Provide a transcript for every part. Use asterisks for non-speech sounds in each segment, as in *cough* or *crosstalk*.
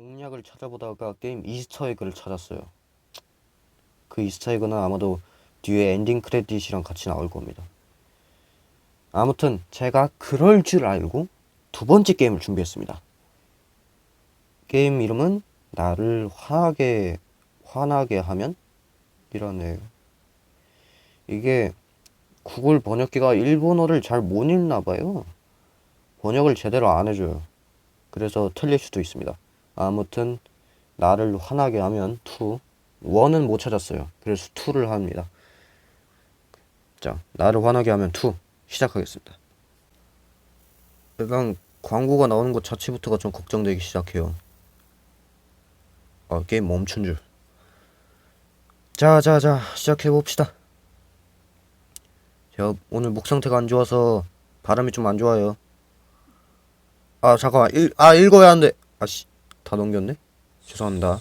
공략을 찾아보다가 게임 이스터 에그를 찾았어요. 그 이스터 에그는 아마도 뒤에 엔딩 크레딧이랑 같이 나올 겁니다. 아무튼 제가 그럴 줄 알고 두 번째 게임을 준비했습니다. 게임 이름은 나를 화나게 화나게 하면 이라네요. 이게 구글 번역기가 일본어를 잘 못 읽나 봐요. 번역을 제대로 안 해줘요. 그래서 틀릴 수도 있습니다. 아무튼 나를 화나게 하면 2 1은 못 찾았어요. 그래서 2를 합니다. 자, 나를 화나게 하면 2 시작하겠습니다. 일단 광고가 나오는 것 자체부터가 좀 걱정되기 시작해요. 아, 게임 멈춘 줄. 자, 자, 자, 시작해 봅시다. 제가 오늘 목 상태가 안 좋아서 발음이 좀 안 좋아요. 아, 잠깐만. 읽, 아, 읽어야 하는데. 아씨, 다 넘겼네? 죄송합니다.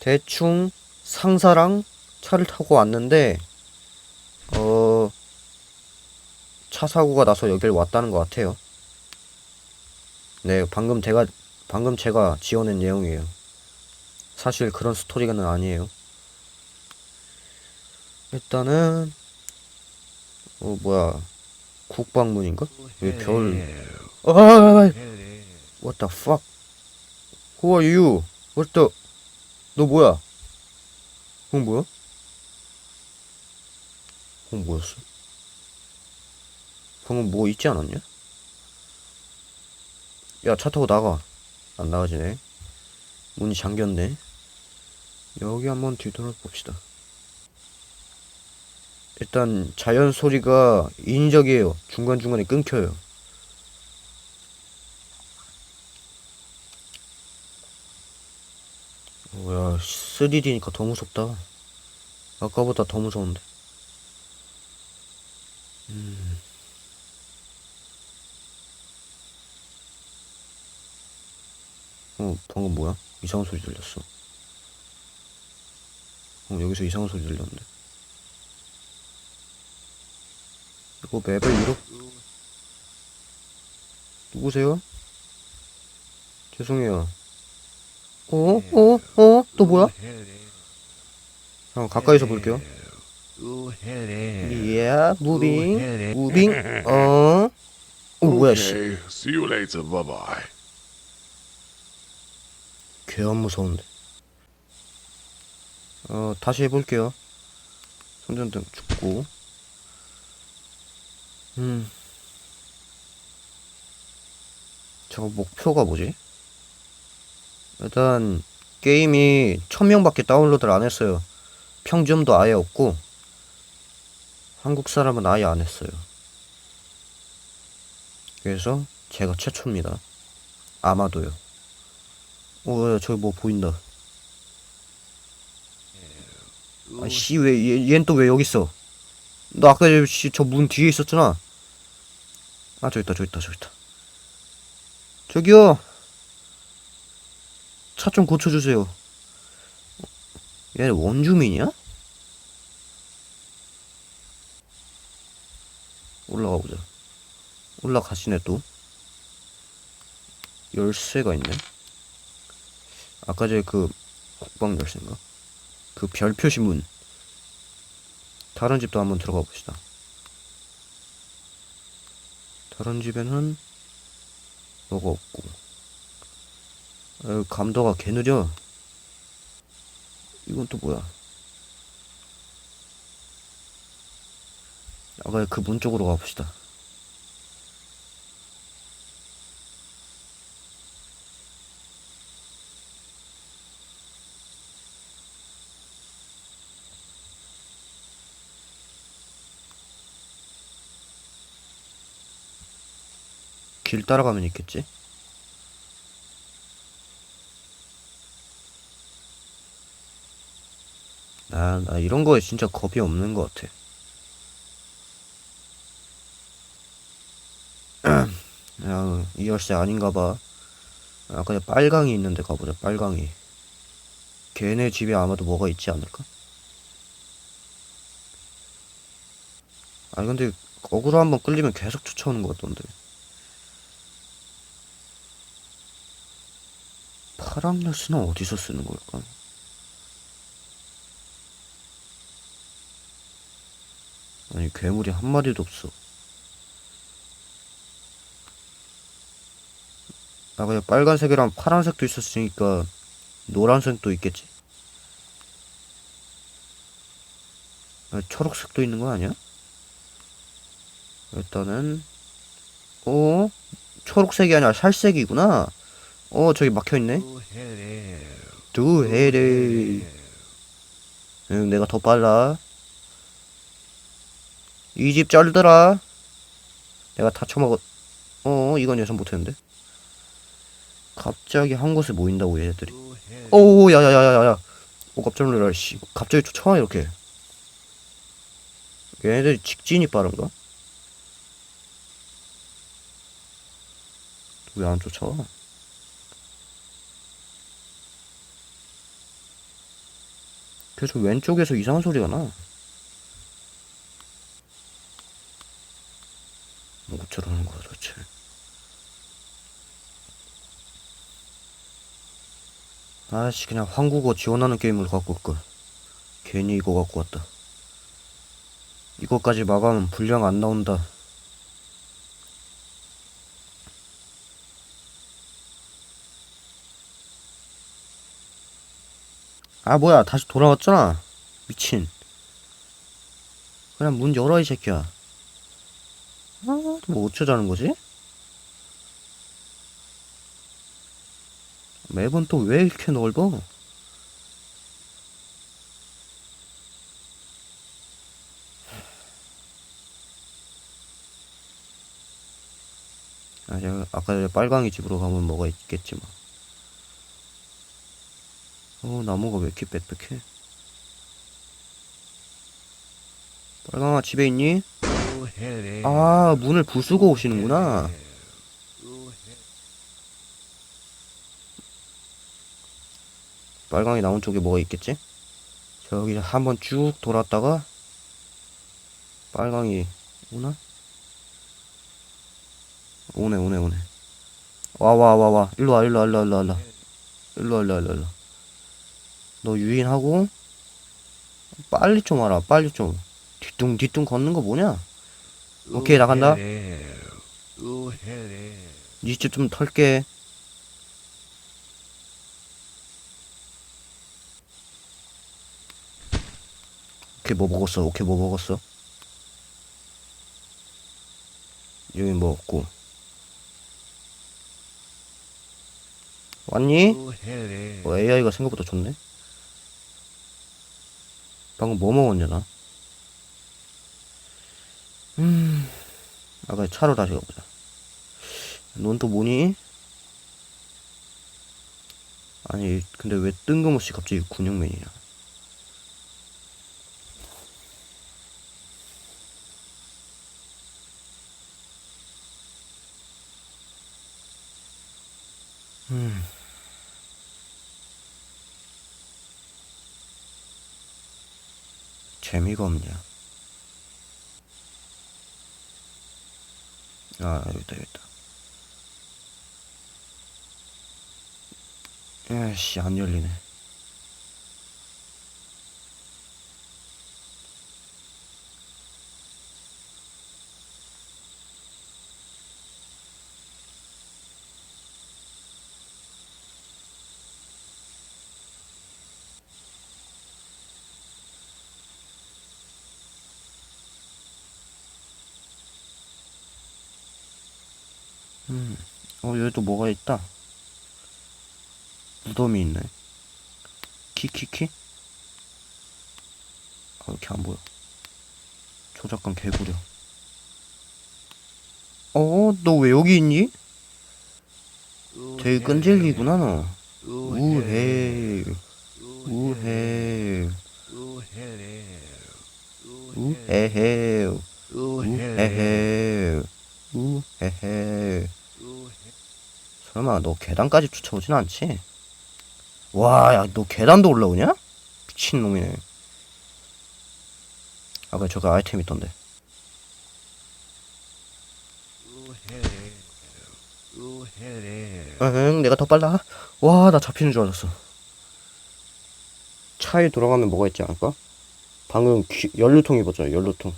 대충 상사랑 차를 타고 왔는데, 어, 차 사고가 나서 여길 왔다는 것 같아요. 네, 방금 제가, 방금 제가 지어낸 내용이에요. 사실 그런 스토리가는 아니에요. 일단은, 어, 뭐야. 국방문인가? 왜 별, 아, what the fuck? Who are you? What the, 너 뭐야? 그건 뭐야? 그건 뭐였어? 방금 뭐 있지 않았냐? 야, 차 타고 나가. 안 나가지네. 문이 잠겼네. 여기 한번 뒤돌아봅시다. 일단 자연 소리가 인위적이에요. 중간중간에 끊겨요. 뭐야, 3D니까 더 무섭다. 아까보다 더 무서운데. 음. 어, 방금 뭐야? 이상한 소리 들렸어. 어, 여기서 이상한 소리 들렸는데. 이거 맵을 이렇게 누구세요? 죄송해요. 어? 어? 어? 또 뭐야? 잠깐 가까이서 볼게요. Yeah, moving, moving. 어? 어 뭐야 씨. Okay, see you later. Bye bye. 개안 무서운데. 어 다시 해볼게요. 손전등 죽고. 음. 저거 목표가 뭐지? 일단 게임이 1000명밖에 다운로드를 안 했어요. 평점도 아예 없고 한국 사람은 아예 안 했어요. 그래서 제가 최초입니다. 아마도요. 어, 야, 저기 뭐 보인다. 아, 씨, 왜, 얘, 얜 또 왜 여기 있어? 너 아까 씨, 저 문 뒤에 있었잖아. 아, 저기 있다, 저기 있다, 저기 있다. 저기요! 차 좀 고쳐주세요. 얘 원주민이야? 올라가 보자. 올라가시네, 또. 열쇠가 있네. 아까 전에 그 국방 열쇠인가? 그 별 표시 문. 다른 집도 한번 들어가 봅시다. 다른 집에는 뭐가 없고. 아유, 감도가 개 느려. 이건 또 뭐야? 아까 그 문 쪽으로 가봅시다. 길 따라가면 있겠지? 나, 나 이런 거에 진짜 겁이 없는 것 같아. *clears throat* 야, 이 열쇠 아닌가 봐. 아까 빨강이 있는데 가보자, 빨강이. 걔네 집에 아마도 뭐가 있지 않을까? 아니, 근데, 거꾸로 한번 끌리면 계속 쫓아오는 것 같던데. 파랑라스는 어디서 쓰는 걸까? 아니 괴물이 한 마리도 없어. 아 그냥 빨간색이랑 파란색도 있었으니까 노란색도 있겠지? 아, 초록색도 있는 거 아니야? 일단은 어? 초록색이 아니라 살색이구나. 어 저기 막혀있네. 두 해래. 응 내가 더 빨라. 이 집 쩔더라. 내가 다 처먹었. 어 이건 예상 못했는데. 갑자기 한 곳에 모인다고 얘네들이. 오 야야야야야. 오 깜짝 놀라 씨. 갑자기 쫓아와 이렇게. 얘네들이 직진이 빠른가? 왜 안 쫓아와? 계속 왼쪽에서 이상한 소리가 나. 뭐 어쩌라는 거야 도대체. 아씨 그냥 한국어 지원하는 게임을 갖고 올걸. 괜히 이거 갖고 왔다. 이거까지 마감은 분량 안 나온다. 아 뭐야 다시 돌아왔잖아 미친 그냥 문 열어 이 새끼야 아뭐 어쩌자는 거지? 맵은 또 왜 이렇게 넓어? 아, 제가 아까 빨강이 집으로 가면 뭐가 있겠지 뭐. 어, 나무가 왜 이렇게 빽빽해? 빨강아 집에 있니? 아, 문을 부수고 오시는구나. 빨강이 나온 쪽에 뭐가 있겠지? 저기 한번 쭉 돌았다가 빨강이 오나? 오네 오네 오네. 와와 와 와. 일로 와 일로 와 일로 와 일로 와 일로 와. 일로 와 일로 와 일로 와 너 유인하고 빨리 좀 와라 빨리 좀. 뒤뚱 뒤뚱 걷는 거 뭐냐? 오케이, 나간다. 니집 좀 털게 오케이 뭐 먹었어 오케이 뭐 먹었어 여기 뭐 없고 왔니? 어, AI가 생각보다 좋네 방금 뭐 먹었냐 나? 음 아까 차로 다시 가보자 넌 또 뭐니? 아니 근데 왜 뜬금없이 갑자기 군용맨이냐 음. 재미가 없냐? 아, 여기다, 여기다. 에이씨, 안 열리네. 음, 어, 여기 또 뭐가 있다. 무덤이 있네. 키키키? 아, 이렇게 안 보여. 조작감 개구려. 어, 너 왜 여기 있니? 되게 끈질기구나, 너. 우헤, 우헤, 우헤헤, 우헤헤, 우헤헤. 설마 너 계단까지 쫓아오진 않지? 와, 야, 너 계단도 올라오냐? 미친놈이네. 아까 저기 아이템 있던데. 응, 내가 더 빨라. 와, 나 잡히는 줄 알았어. 차에 돌아가면 뭐가 있지 않을까? 방금 귀- 연료통 입었잖아, 연료통.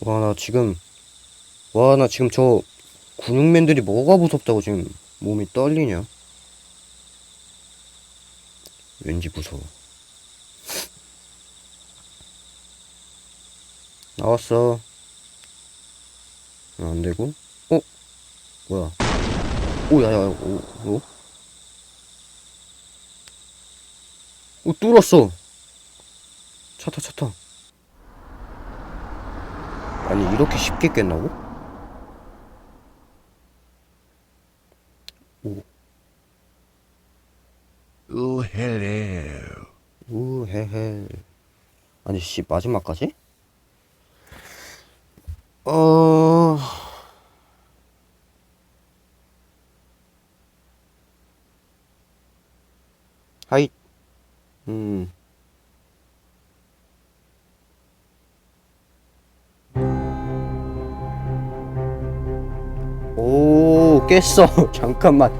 와, 나 지금, 와, 나 지금 저 근육맨들이 뭐가 무섭다고 지금 몸이 떨리냐? 왠지 무서워. 나왔어. 어, 안 되고. 어? 뭐야? 오, 야, 야, 오, 오? 오, 뚫었어. 차 타, 차 타. 아니, 이렇게 쉽게 깼나고? Oh, hello. 우, 헤헤. 아니, 씨, 마지막까지? 어, 하이. 음. 오, 깼어. *laughs* 잠깐만.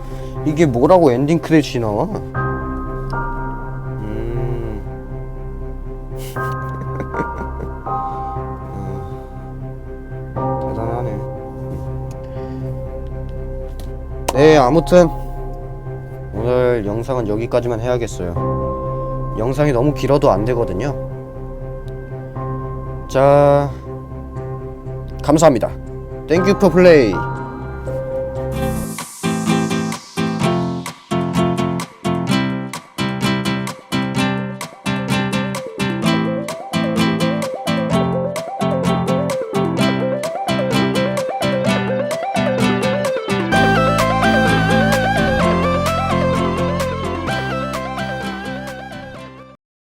이게 뭐라고 엔딩 크레딧이 나와? 대단하네. 네, 아무튼 오늘 영상은 여기까지만 해야겠어요. 영상이 너무 길어도 안 되거든요. 자, 감사합니다. 땡큐 포 플레이.